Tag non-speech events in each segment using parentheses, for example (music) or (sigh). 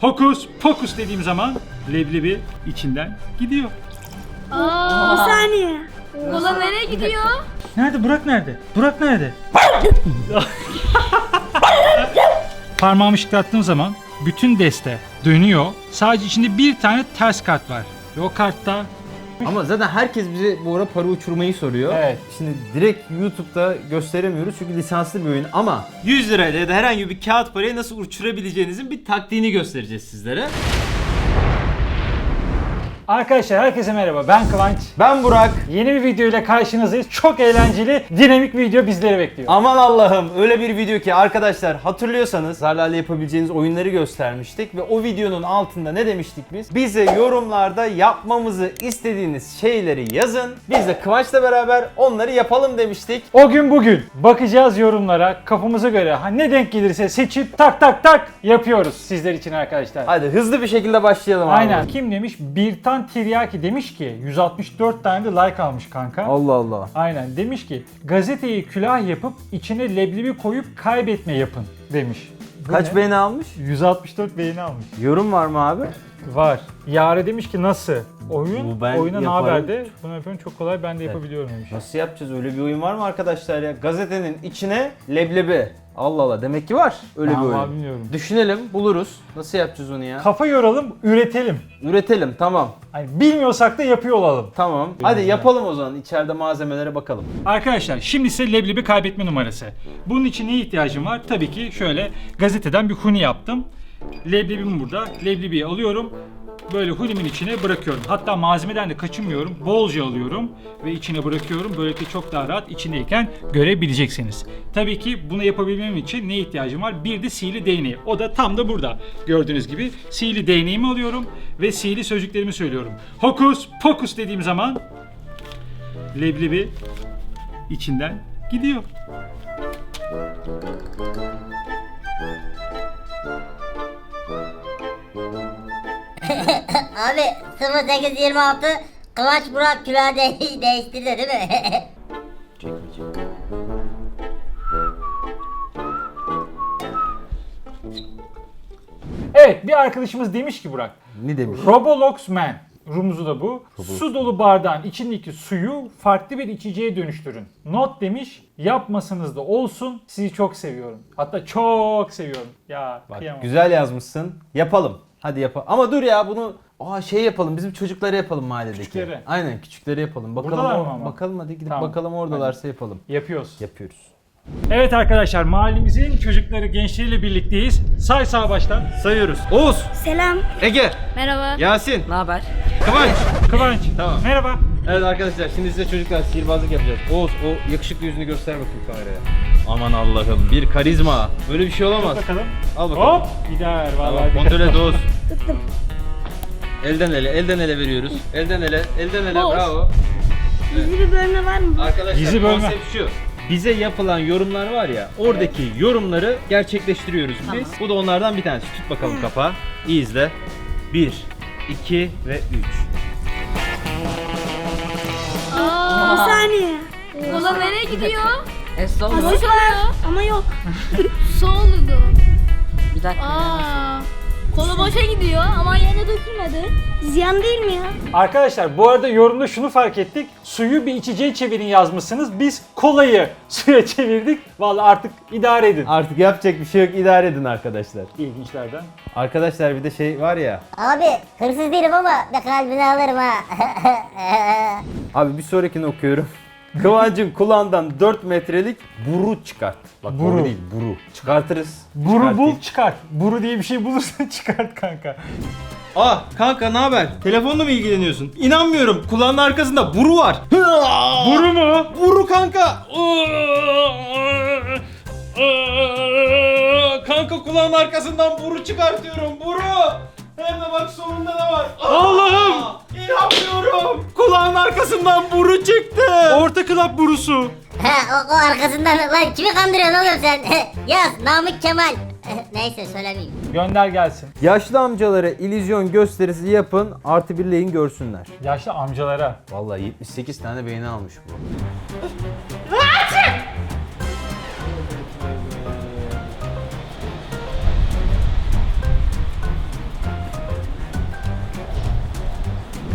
Hokus pokus dediğim zaman leblebi içinden gidiyor. Bir Aa, saniye. kola nereye gidiyor? Nerede? Burak nerede? Burak nerede? (laughs) Parmağımı şıklattığım zaman bütün deste dönüyor. Sadece içinde bir tane ters kart var. Ve o kartta Ama zaten herkes bize bu ara para uçurmayı soruyor. Evet. Şimdi direkt YouTube'da gösteremiyoruz çünkü lisanslı bir oyun ama 100 lirayla ya da herhangi bir kağıt parayı nasıl uçurabileceğinizin bir taktiğini göstereceğiz sizlere. Arkadaşlar herkese merhaba. Ben Kıvanç. Ben Burak. Yeni bir video ile karşınızdayız. Çok eğlenceli, dinamik bir video bizleri bekliyor. Aman Allah'ım öyle bir video ki arkadaşlar hatırlıyorsanız zarlarla yapabileceğiniz oyunları göstermiştik ve o videonun altında ne demiştik biz? Bize yorumlarda yapmamızı istediğiniz şeyleri yazın. Biz de Kıvanç'la beraber onları yapalım demiştik. O gün bugün bakacağız yorumlara kafamıza göre ha ne denk gelirse seçip tak tak tak yapıyoruz sizler için arkadaşlar. Hadi hızlı bir şekilde başlayalım abi. Aynen. Kim demiş? Birtan Tiryaki demiş ki 164 tane de like almış kanka. Allah Allah. Aynen demiş ki gazeteyi külah yapıp içine leblebi koyup kaybetme yapın demiş. Bu Kaç ne? beğeni almış? 164 beğeni almış. Yorum var mı abi? Var. Yare demiş ki nasıl? Oyun, Bu ben oyuna ne yaparım. haber de bunu yapıyorum çok kolay ben de yapabiliyorum demiş. Nasıl yapacağız? Öyle bir oyun var mı arkadaşlar ya? Gazetenin içine leblebi. Allah Allah demek ki var öyle bir oyun. bilmiyorum. Düşünelim, buluruz. Nasıl yapacağız onu ya? Kafa yoralım, üretelim. Üretelim, tamam. Hani bilmiyorsak da yapıyor olalım. Tamam. Hadi yapalım o zaman. İçeride malzemelere bakalım. Arkadaşlar şimdi ise leblebi kaybetme numarası. Bunun için neye ihtiyacım var? Tabii ki şöyle gazeteden bir huni yaptım. Leblebim burada. Leblebiyi alıyorum. Böyle hunimin içine bırakıyorum. Hatta malzemeden de kaçınmıyorum. Bolca alıyorum ve içine bırakıyorum. Böylelikle çok daha rahat içindeyken görebileceksiniz. Tabii ki bunu yapabilmem için ne ihtiyacım var? Bir de sihirli değneği. O da tam da burada. Gördüğünüz gibi sihirli değneğimi alıyorum ve sihirli sözcüklerimi söylüyorum. Hokus pokus dediğim zaman leblebi içinden gidiyor. (laughs) Abi 0826 Kıvanç Burak Külah de (laughs) değiştirdi değil mi? (laughs) Evet bir arkadaşımız demiş ki Burak. Ne demiş? Robolox Man. Rumuzu da bu. Su dolu bardağın içindeki suyu farklı bir içeceğe dönüştürün. Not demiş. Yapmasanız da olsun. Sizi çok seviyorum. Hatta çok seviyorum. Ya Bak, kıyamam. güzel yazmışsın. Yapalım. Hadi yapalım. Ama dur ya bunu Aa şey yapalım. Bizim çocukları yapalım mahalledeki. Küçükleri. Aynen küçükleri yapalım. Bakalım Buradalar o- mı ama? bakalım hadi gidip Tamam. bakalım oradalarsa yapalım. Yapıyoruz. Yapıyoruz. Evet arkadaşlar mahallemizin çocukları gençleriyle birlikteyiz. Say sağ baştan. Sayıyoruz. Oğuz, Selam. Ege, Merhaba. Yasin, Ne haber? Kıvanç. Kıvanç. Tamam. Merhaba. Evet arkadaşlar şimdi size çocuklar sihirbazlık yapacağız. Oğuz o yakışıklı yüzünü göster bakayım kameraya. Aman Allah'ım bir karizma. Böyle bir şey olamaz. Bakalım. Al bakalım. Hop gider Tamam, vallahi. kontrol et Oğuz. Tuttum. Elden ele, elden ele veriyoruz. Elden ele, elden ele Oğuz. bravo. Gizli bir bölme var mı? Arkadaşlar Gizli bölme. konsept şu. Bize yapılan yorumlar var ya, oradaki yorumları gerçekleştiriyoruz biz. Bu da onlardan bir tanesi. Tut bakalım kapağı. İyi izle. 1, 2 ve 3. Bir Aa, saniye. kola nereye gidiyor? E son mu? Var ama yok. (laughs) Su oldu. Bir dakika. Aa, kola boşa gidiyor ama yerine dökülmedi. Ziyan değil mi ya? Arkadaşlar bu arada yorumda şunu fark ettik. Suyu bir içeceğe çevirin yazmışsınız. Biz kolayı (laughs) suya çevirdik. Vallahi artık idare edin. Artık yapacak bir şey yok, idare edin arkadaşlar. İlginçlerden. Arkadaşlar bir de şey var ya. Abi hırsız değilim ama bir kalbini alırım ha. (laughs) Abi bir sonrakini okuyorum. (laughs) Kıvancın kulağından 4 metrelik buru çıkart. Bak Buru. buru değil, buru. Çıkartırız. Buru Çıkartayım. bul çıkart. Buru diye bir şey bulursan çıkart kanka. Aa kanka ne haber? Telefonla mı ilgileniyorsun? İnanmıyorum. Kulağının arkasında buru var. (laughs) Buru mu? Buru kanka. (laughs) Kanka kulağın arkasından buru çıkartıyorum. Buru. Hem de bak sonunda ne var? Allah'ım! İnanmıyorum. Kulağın arkasından buru çıktı. Orta klap burusu. Ha, o, o arkasından lan kimi kandırıyorsun oğlum sen? (laughs) Yaz Namık Kemal. Neyse söylemeyeyim. Gönder gelsin. Yaşlı amcalara illüzyon gösterisi yapın artı birleyin görsünler. Yaşlı amcalara. Vallahi 78 tane beğeni almış bu.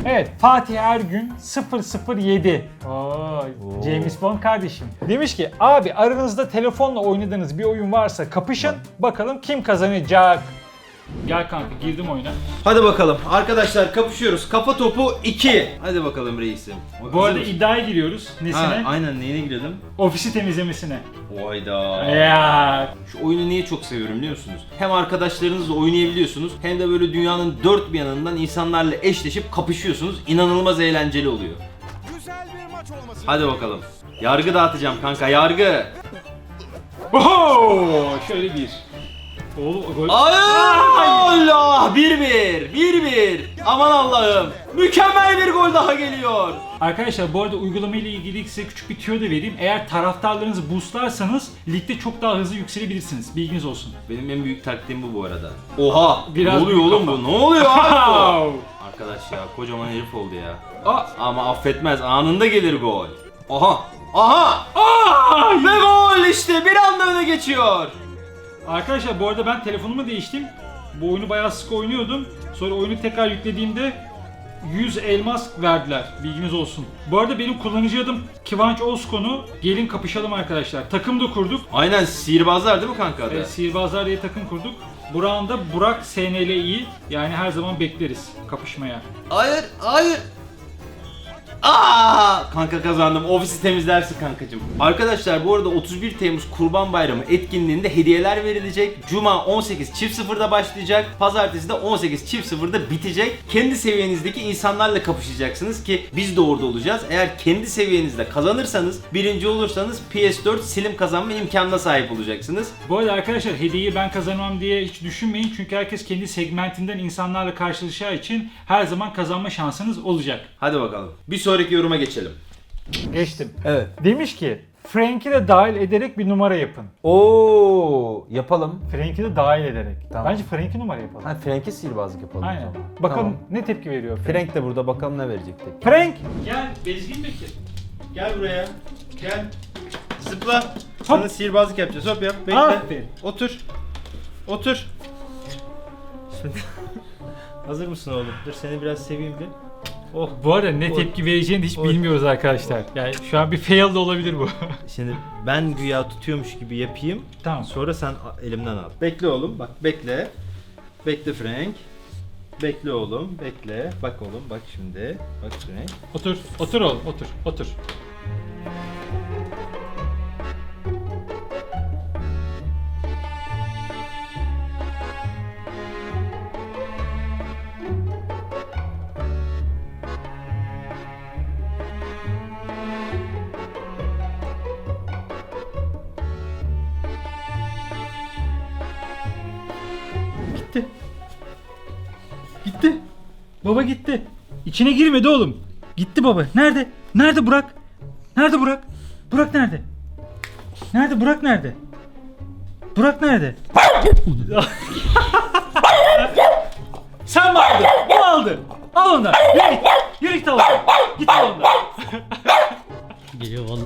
Evet Fatih Ergün 007. Oo, James Bond kardeşim. Demiş ki abi aranızda telefonla oynadığınız bir oyun varsa kapışın. Bakalım kim kazanacak. Gel kanka girdim oyuna. Hadi bakalım. Arkadaşlar kapışıyoruz. Kafa topu 2. Hadi bakalım reisim. Bu arada iddiaya giriyoruz. Ha, Nesine? aynen neyine girelim? Ofisi temizlemesine. Oyda. Ya Şu oyunu niye çok seviyorum biliyor musunuz? Hem arkadaşlarınızla oynayabiliyorsunuz hem de böyle dünyanın dört bir yanından insanlarla eşleşip kapışıyorsunuz. İnanılmaz eğlenceli oluyor. Hadi bakalım. Yargı dağıtacağım kanka yargı. Oho! Şöyle bir. Oğlum gol. Allah! 1-1. 1-1. Aman Allah'ım. Mükemmel bir gol daha geliyor. Arkadaşlar bu arada uygulama ile ilgili size küçük bir tüyo da vereyim. Eğer taraftarlarınızı boostlarsanız ligde çok daha hızlı yükselebilirsiniz. Bilginiz olsun. Benim en büyük taktiğim bu bu arada. Oha! Biraz ne oluyor oğlum kafa. bu? Ne oluyor abi bu? Arkadaş ya kocaman herif oldu ya. Aa! Ama affetmez anında gelir gol. Aha! Aha! Aa! Ve gol işte bir anda öne geçiyor. Arkadaşlar bu arada ben telefonumu değiştim. Bu oyunu bayağı sık oynuyordum. Sonra oyunu tekrar yüklediğimde 100 elmas verdiler. Bilginiz olsun. Bu arada benim kullanıcı adım Kivanç Ozkon'u. Gelin kapışalım arkadaşlar. Takım da kurduk. Aynen sihirbazlar değil mi kanka adı? Evet, Sihirbazlar diye takım kurduk. Burak'ın Burak SNL'i yani her zaman bekleriz kapışmaya. Hayır, hayır. Aa, kanka kazandım. Ofisi temizlersin kankacığım. Arkadaşlar bu arada 31 Temmuz Kurban Bayramı etkinliğinde hediyeler verilecek. Cuma 18 çift sıfırda başlayacak. Pazartesi de 18 çift sıfırda bitecek. Kendi seviyenizdeki insanlarla kapışacaksınız ki biz de orada olacağız. Eğer kendi seviyenizde kazanırsanız, birinci olursanız PS4 Slim kazanma imkanına sahip olacaksınız. Bu arada arkadaşlar hediyeyi ben kazanmam diye hiç düşünmeyin. Çünkü herkes kendi segmentinden insanlarla karşılaşacağı için her zaman kazanma şansınız olacak. Hadi bakalım. Bir sonraki yoruma geçelim. Geçtim. Evet. Demiş ki Frank'i de dahil ederek bir numara yapın. Oo, yapalım. Frank'i de dahil ederek. Tamam. Bence Frank'i numara yapalım. Ha Frank'e sihirbazlık yapalım Aynen. o zaman. Bakalım Tamam. ne tepki veriyor Frank. Frank de burada bakalım ne verecek tek. Frank! Gel Bezgin Bekir. Gel buraya. Gel. Zıpla. Sana sihirbazlık yapacağız. Hop yap. Bekle. Aferin. Otur. Otur. Şimdi (laughs) Hazır mısın oğlum? Dur seni biraz seveyim bir. Oh. Bu arada ne tepki vereceğini hiç bilmiyoruz arkadaşlar. Yani şu an bir fail de olabilir bu. (laughs) Şimdi ben güya tutuyormuş gibi yapayım. tamam. Sonra sen elimden al. Bekle oğlum. Bak bekle. Bekle Frank. Bekle oğlum. Bekle. Bak oğlum. Bak şimdi. Bak Frank. Otur. Otur oğlum. Otur. Otur. Gitti. Gitti. Baba gitti. İçine girmedi oğlum. Gitti baba. Nerede? Nerede Burak? Nerede Burak? Burak nerede? Nerede Burak nerede? Burak nerede? (laughs) Sen mi aldın? O aldı. Al ondan. Yürü git. Yürü git al ondan. Git al ondan. Geliyor vallahi.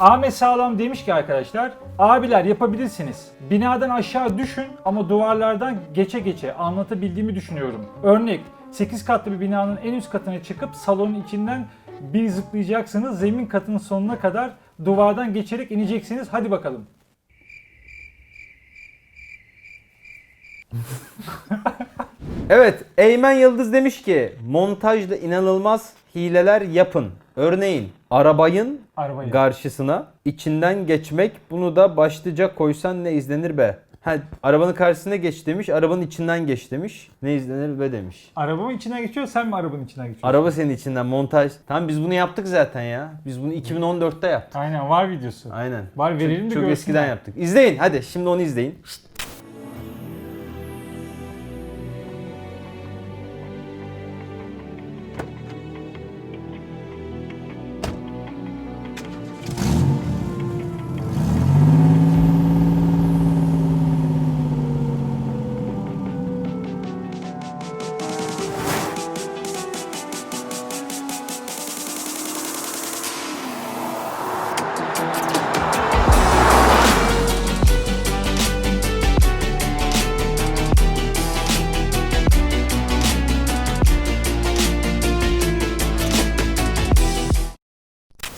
Ahmet Sağlam demiş ki arkadaşlar abiler yapabilirsiniz. Binadan aşağı düşün ama duvarlardan geçe geçe anlatabildiğimi düşünüyorum. Örnek 8 katlı bir binanın en üst katına çıkıp salonun içinden bir zıplayacaksınız. Zemin katının sonuna kadar duvardan geçerek ineceksiniz. Hadi bakalım. Evet, Eymen Yıldız demiş ki montajda inanılmaz hileler yapın. Örneğin arabayın Arabayı. karşısına içinden geçmek bunu da başlıca koysan ne izlenir be. Ha, arabanın karşısına geç demiş, arabanın içinden geç demiş. Ne izlenir be demiş. Arabamın içinden geçiyor, sen mi arabanın içinden geçiyorsun? Araba senin içinden montaj. Tamam biz bunu yaptık zaten ya. Biz bunu 2014'te yaptık. Aynen var videosu. Aynen. Var verelim de Çok görsünler. eskiden yaptık. İzleyin hadi şimdi onu izleyin.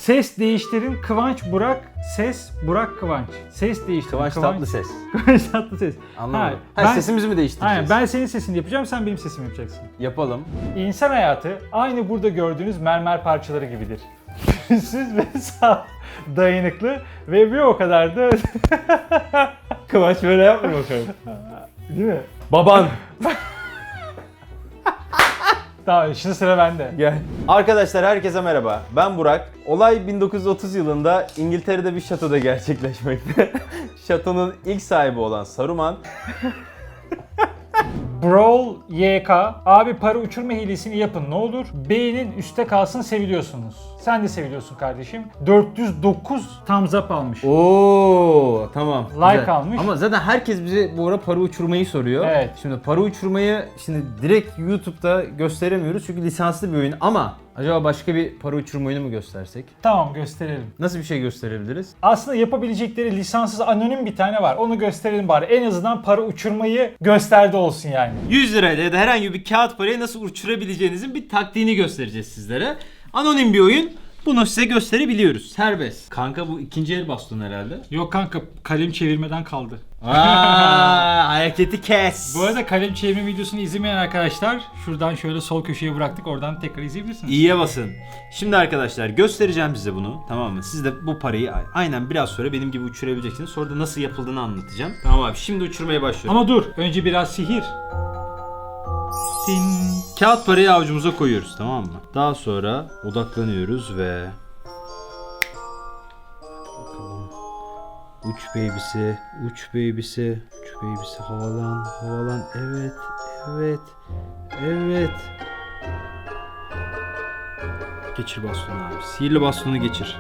Ses değiştirin Kıvanç Burak. Ses Burak Kıvanç. Ses değiştirin Kıvanç tatlı ses. (laughs) Kıvanç tatlı ses. Anlamadım. Ha, ben- sesimizi mi değiştireceğiz? Aynen ben senin sesini yapacağım sen benim sesimi yapacaksın. Yapalım. İnsan hayatı aynı burada gördüğünüz mermer parçaları gibidir. Pürüzsüz ve (laughs) saf, dayanıklı ve bir o kadar da... (laughs) Kıvanç böyle yapma bakalım. Değil mi? Baban. Tamam şimdi sıra bende. Gel. Arkadaşlar herkese merhaba. Ben Burak. Olay 1930 yılında İngiltere'de bir şatoda gerçekleşmekte. (laughs) Şatonun ilk sahibi olan Saruman Brawl YK. Abi para uçurma hilesini yapın ne olur. B'nin üstte kalsın seviliyorsunuz. Sen de seviliyorsun kardeşim. 409 thumbs up almış. Oo tamam. Like Güzel. almış. Ama zaten herkes bize bu ara para uçurmayı soruyor. Evet. Şimdi para uçurmayı şimdi direkt YouTube'da gösteremiyoruz çünkü lisanslı bir oyun ama acaba başka bir para uçurma oyunu mu göstersek? Tamam gösterelim. Nasıl bir şey gösterebiliriz? Aslında yapabilecekleri lisanssız anonim bir tane var. Onu gösterelim bari. En azından para uçurmayı gösterdi olsun yani. 100 lirayla ya da herhangi bir kağıt parayı nasıl uçurabileceğinizin bir taktiğini göstereceğiz sizlere. Anonim bir oyun. Bunu size gösterebiliyoruz. Serbest. Kanka bu ikinci el baston herhalde. Yok kanka kalem çevirmeden kaldı. Aa, (laughs) hareketi kes. Bu arada kalem çevirme videosunu izlemeyen arkadaşlar şuradan şöyle sol köşeye bıraktık oradan tekrar izleyebilirsiniz. İyiye basın. Şimdi arkadaşlar göstereceğim size bunu tamam mı? Siz de bu parayı aynen biraz sonra benim gibi uçurabileceksiniz. Sonra da nasıl yapıldığını anlatacağım. Tamam abi şimdi uçurmaya başlıyorum. Ama dur önce biraz sihir. Tin. Kağıt parayı avucumuza koyuyoruz tamam mı? Daha sonra odaklanıyoruz ve bakalım. Uç baby'si, uç baby'si, uç baby'si havalan, havalan. Evet, evet, evet. Geçir bastonu abi. Sihirli bastonu geçir.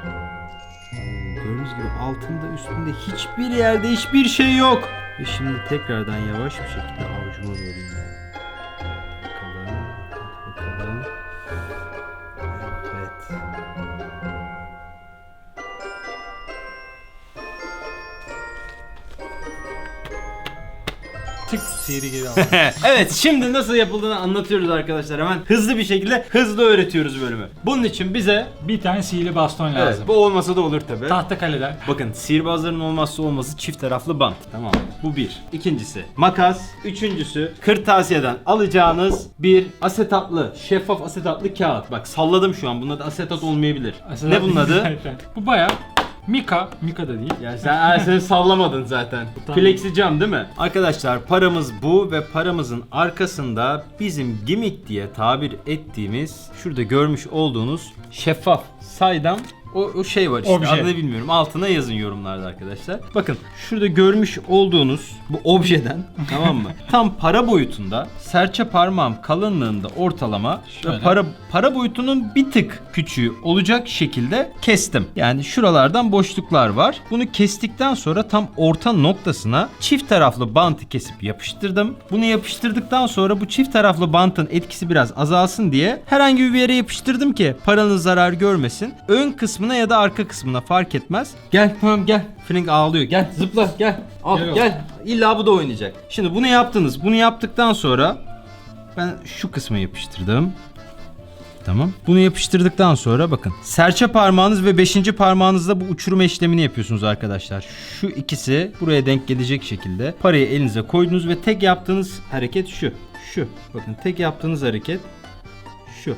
Gördüğünüz gibi altında üstünde hiçbir yerde hiçbir şey yok. Ve şimdi tekrardan yavaş bir şekilde avucuma doğru sihiri geri (laughs) al. evet şimdi nasıl yapıldığını anlatıyoruz arkadaşlar. Hemen hızlı bir şekilde hızlı öğretiyoruz bölümü. Bunun için bize bir tane sihirli baston evet, lazım. bu olmasa da olur tabi. Tahta kaleden. Bakın sihirbazların olmazsa olması çift taraflı bant. Tamam mı? Bu bir. İkincisi makas. Üçüncüsü kırtasiyeden alacağınız bir asetatlı, şeffaf asetatlı kağıt. Bak salladım şu an. Bunun adı asetat olmayabilir. Ne bunun adı? (laughs) Bu baya Mika. Mika da değil. Ya sen, Aa, sen sallamadın zaten. (laughs) Plexi cam değil mi? Arkadaşlar paramız bu ve paramızın arkasında bizim gimmick diye tabir ettiğimiz şurada görmüş olduğunuz şeffaf saydam o, o şey var işte Obje. adını bilmiyorum. Altına yazın yorumlarda arkadaşlar. Bakın şurada görmüş olduğunuz bu objeden (laughs) tamam mı? Tam para boyutunda serçe parmağım kalınlığında ortalama Şöyle. para para boyutunun bir tık küçüğü olacak şekilde kestim. Yani şuralardan boşluklar var. Bunu kestikten sonra tam orta noktasına çift taraflı bantı kesip yapıştırdım. Bunu yapıştırdıktan sonra bu çift taraflı bantın etkisi biraz azalsın diye herhangi bir yere yapıştırdım ki paranız zarar görmesin. Ön kısmına ya da arka kısmına fark etmez. Gel tamam gel. Frank ağlıyor. Gel zıpla gel. Al Gel gel. İlla bu da oynayacak. Şimdi bunu yaptınız. Bunu yaptıktan sonra ben şu kısma yapıştırdım. Tamam. Bunu yapıştırdıktan sonra bakın. Serçe parmağınız ve beşinci parmağınızla bu uçurma işlemini yapıyorsunuz arkadaşlar. Şu ikisi buraya denk gelecek şekilde parayı elinize koydunuz ve tek yaptığınız hareket şu. Şu. Bakın tek yaptığınız hareket şu.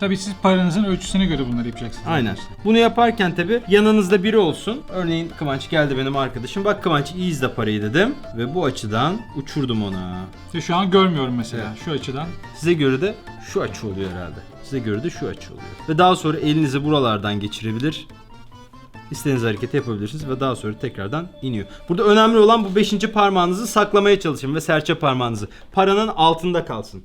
Tabii siz paranızın ölçüsüne göre bunları yapacaksınız. Aynen. Bunu yaparken tabi yanınızda biri olsun. Örneğin Kıvanç geldi benim arkadaşım. Bak Kıvanç iyi izle parayı dedim. Ve bu açıdan uçurdum ona. Ve şu an görmüyorum mesela şu açıdan. Size göre de şu açı oluyor herhalde. Size göre de şu açı oluyor. Ve daha sonra elinizi buralardan geçirebilir. İstediğiniz hareketi yapabilirsiniz ve daha sonra tekrardan iniyor. Burada önemli olan bu beşinci parmağınızı saklamaya çalışın ve serçe parmağınızı. Paranın altında kalsın.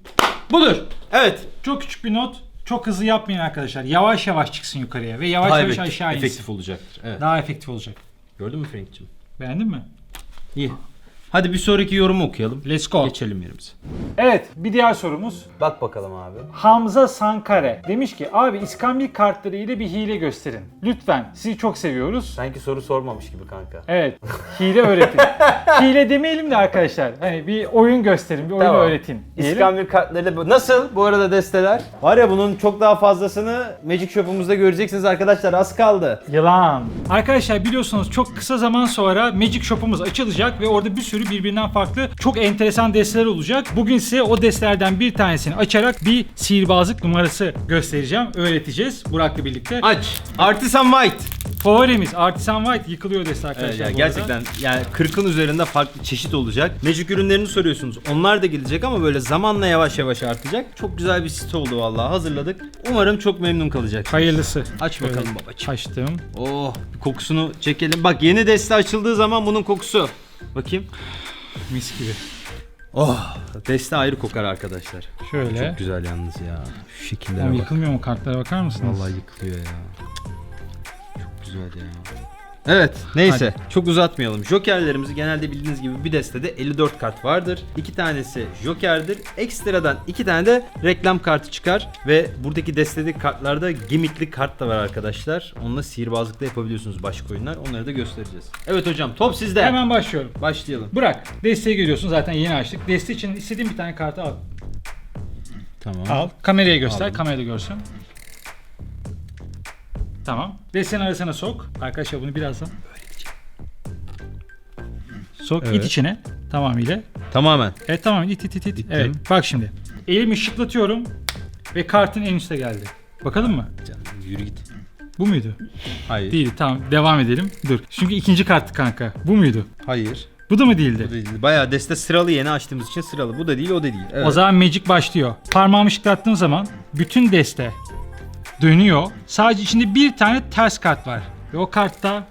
Budur. Evet. Çok küçük bir not. Çok hızlı yapmayın arkadaşlar. Yavaş yavaş çıksın yukarıya ve yavaş Daha yavaş efektif, aşağı insin. efektif olacaktır. Evet. Daha efektif olacak. Gördün mü Frank'cim? Beğendin mi? İyi. Hadi bir sonraki yorumu okuyalım. Let's go. Geçelim yerimize. Evet bir diğer sorumuz. Bak bakalım abi. Hamza Sankare demiş ki abi iskambil kartları ile bir hile gösterin. Lütfen sizi çok seviyoruz. Sanki soru sormamış gibi kanka. Evet (laughs) hile öğretin. hile demeyelim de arkadaşlar. Hani bir oyun gösterin, bir oyun Tamam. öğretin. diyelim. İskambil kartları bu. Nasıl bu arada desteler? Var ya bunun çok daha fazlasını Magic Shop'umuzda göreceksiniz arkadaşlar az kaldı. Yılan. Arkadaşlar biliyorsunuz çok kısa zaman sonra Magic Shop'umuz açılacak ve orada bir sürü birbirinden farklı çok enteresan desteler olacak. Bugün size o destelerden bir tanesini açarak bir sihirbazlık numarası göstereceğim, öğreteceğiz Burak'la birlikte. Aç. Artisan White. Favorimiz Artisan White yıkılıyor deste Evet, arkadaşlar. ya bu arada. gerçekten yani 40'ın üzerinde farklı çeşit olacak. Magic ürünlerini soruyorsunuz. Onlar da gelecek ama böyle zamanla yavaş yavaş artacak. Çok güzel bir site oldu vallahi hazırladık. Umarım çok memnun kalacak. Hayırlısı. Aç bakalım Şöyle babacığım. Açtım. Oh kokusunu çekelim. Bak yeni deste açıldığı zaman bunun kokusu. Bakayım. Mis gibi. Oh deste ayrı kokar arkadaşlar. Şöyle. Çok güzel yalnız ya. Şu şekillere Oğlum bak. yıkılmıyor mu kartlara bakar mısınız? Vallahi yıkılıyor ya. Çok güzel ya. Evet neyse çok uzatmayalım. Jokerlerimiz genelde bildiğiniz gibi bir destede 54 kart vardır. İki tanesi Joker'dir. Ekstradan iki tane de reklam kartı çıkar. Ve buradaki destedeki kartlarda gimmickli kart da var arkadaşlar. Onunla sihirbazlıkla yapabiliyorsunuz başka oyunlar. Onları da göstereceğiz. Evet hocam top sizde. Hemen başlıyorum. Başlayalım. Bırak. Desteği görüyorsun zaten yeni açtık. Deste için istediğin bir tane kartı al. Tamam. Al. Kameraya göster. Aldım. Kamerada görsün. Tamam. Destenin arasına sok. Arkadaşlar bunu birazdan Sok Evet. it içine tamamıyla. Tamamen. Evet tamam it it it it. Evet bak şimdi. Elimi şıklatıyorum ve kartın en üste geldi. Bakalım mı? Canım, yürü git. Bu muydu? Hayır. Değil tamam devam edelim. Dur. Çünkü ikinci karttı kanka. Bu muydu? Hayır. Bu da mı değildi? Bu da değil. Bayağı deste sıralı yeni açtığımız için sıralı. Bu da değil o da değil. Evet. O zaman Magic başlıyor. Parmağımı şıklattığım zaman bütün deste dönüyor. Sadece içinde bir tane ters kart var. Ve o kartta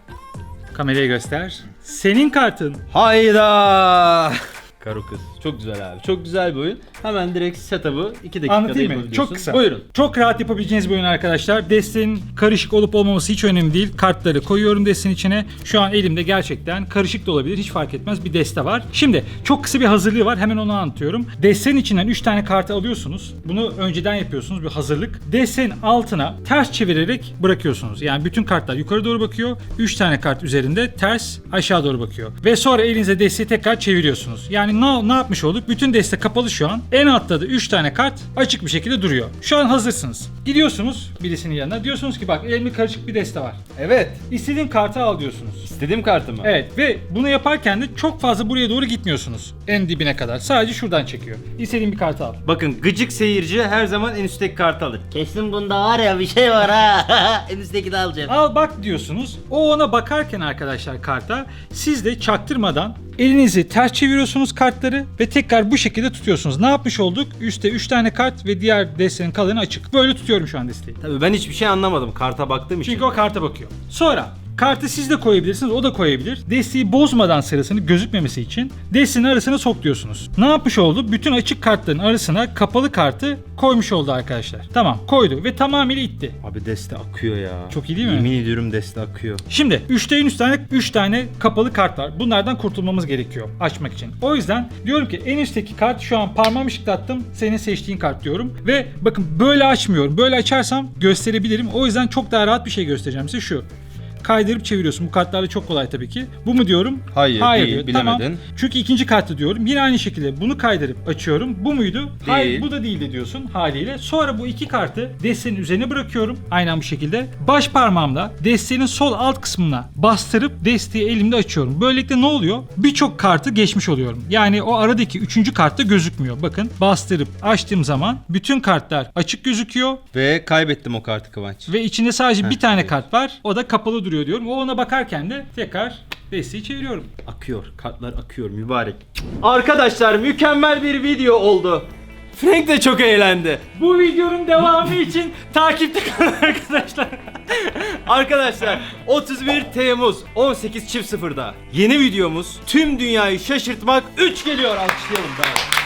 kameraya göster. Senin kartın. Hayda. Karo kız. Çok güzel abi. Çok güzel bir oyun. Hemen direkt setup'ı 2 dakikada Anlatayım mı? Çok kısa. Buyurun. Çok rahat yapabileceğiniz bir oyun arkadaşlar. Destenin karışık olup olmaması hiç önemli değil. Kartları koyuyorum destenin içine. Şu an elimde gerçekten karışık da olabilir. Hiç fark etmez. Bir deste var. Şimdi çok kısa bir hazırlığı var. Hemen onu anlatıyorum. Destenin içinden 3 tane kartı alıyorsunuz. Bunu önceden yapıyorsunuz. Bir hazırlık. Destenin altına ters çevirerek bırakıyorsunuz. Yani bütün kartlar yukarı doğru bakıyor. 3 tane kart üzerinde ters aşağı doğru bakıyor. Ve sonra elinize desteği tekrar çeviriyorsunuz. Yani ne, ne yapmış olduk? Bütün deste kapalı şu an. En altta da 3 tane kart açık bir şekilde duruyor. Şu an hazırsınız. Gidiyorsunuz birisinin yanına. Diyorsunuz ki bak elimde karışık bir deste var. Evet. İstediğin kartı al diyorsunuz. İstediğim kartımı. Evet ve bunu yaparken de çok fazla buraya doğru gitmiyorsunuz. En dibine kadar. Sadece şuradan çekiyor. İstediğin bir kartı al. Bakın gıcık seyirci her zaman en üstteki kartı alır. Kesin bunda var ya bir şey var ha. (laughs) en üstteki de alacağım. Al bak diyorsunuz. O ona bakarken arkadaşlar karta siz de çaktırmadan elinizi ters çeviriyorsunuz kartları ve tekrar bu şekilde tutuyorsunuz. Ne yapmış olduk? Üstte 3 tane kart ve diğer destenin kalanı açık. Böyle tutuyorum şu an desteği. Tabii ben hiçbir şey anlamadım karta baktığım için. Çünkü o karta bakıyor. Sonra kartı siz de koyabilirsiniz, o da koyabilir. Desteği bozmadan sırasını gözükmemesi için desteğin arasına sok diyorsunuz. Ne yapmış oldu? Bütün açık kartların arasına kapalı kartı koymuş oldu arkadaşlar. Tamam koydu ve tamamıyla itti. Abi deste akıyor ya. Çok iyi değil mi? Yemin ediyorum deste akıyor. Şimdi 3'te 3 tane 3 tane kapalı kart var. Bunlardan kurtulmamız gerekiyor açmak için. O yüzden diyorum ki en üstteki kart şu an parmağımı şıklattım. Senin seçtiğin kart diyorum. Ve bakın böyle açmıyorum. Böyle açarsam gösterebilirim. O yüzden çok daha rahat bir şey göstereceğim size şu. Kaydırıp çeviriyorsun. Bu kartlarla çok kolay tabii ki. Bu mu diyorum? Hayır, Hayır değil, diyor. bilemedin. Tamam. Çünkü ikinci kartı diyorum. Yine aynı şekilde bunu kaydırıp açıyorum. Bu muydu? Hayır bu da değildi diyorsun haliyle. Sonra bu iki kartı destenin üzerine bırakıyorum. Aynen bu şekilde. Baş parmağımla destenin sol alt kısmına bastırıp desteği elimde açıyorum. Böylelikle ne oluyor? Birçok kartı geçmiş oluyorum. Yani o aradaki üçüncü kart da gözükmüyor. Bakın bastırıp açtığım zaman bütün kartlar açık gözüküyor Ve kaybettim o kartı Kıvanç. ve içinde sadece bir tane evet. kart var. O da kapalı duruyor diyorum. O ona bakarken de tekrar desteği çeviriyorum. Akıyor. Kartlar akıyor mübarek. Arkadaşlar mükemmel bir video oldu. Frank de çok eğlendi. Bu videonun devamı için (laughs) takipte kalın arkadaşlar. (laughs) Arkadaşlar 31 Temmuz 18 çift sıfırda yeni videomuz tüm dünyayı şaşırtmak 3 geliyor alkışlayalım ben.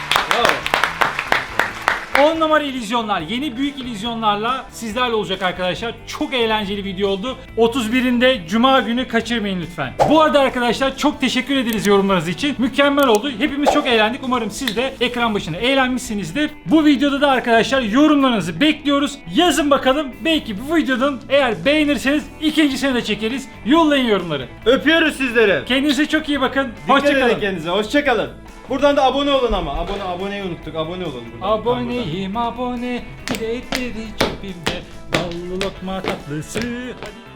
10 numara illüzyonlar, yeni büyük illüzyonlarla sizlerle olacak arkadaşlar. Çok eğlenceli video oldu. 31'inde Cuma günü kaçırmayın lütfen. Bu arada arkadaşlar çok teşekkür ederiz yorumlarınız için. Mükemmel oldu. Hepimiz çok eğlendik. Umarım siz de ekran başında eğlenmişsinizdir. Bu videoda da arkadaşlar yorumlarınızı bekliyoruz. Yazın bakalım. Belki bu videonun eğer beğenirseniz ikincisini de çekeriz. Yollayın yorumları. Öpüyoruz sizleri. Kendinize çok iyi bakın. Dikkat edin Hoşçakalın. kendinize. Hoşçakalın. Buradan da abone olun ama. Abone aboneyi unuttuk. Abone olun. buradan. Aboneyim abone. Biletleri cebimde. Ballı lokma tatlısı. Hadi.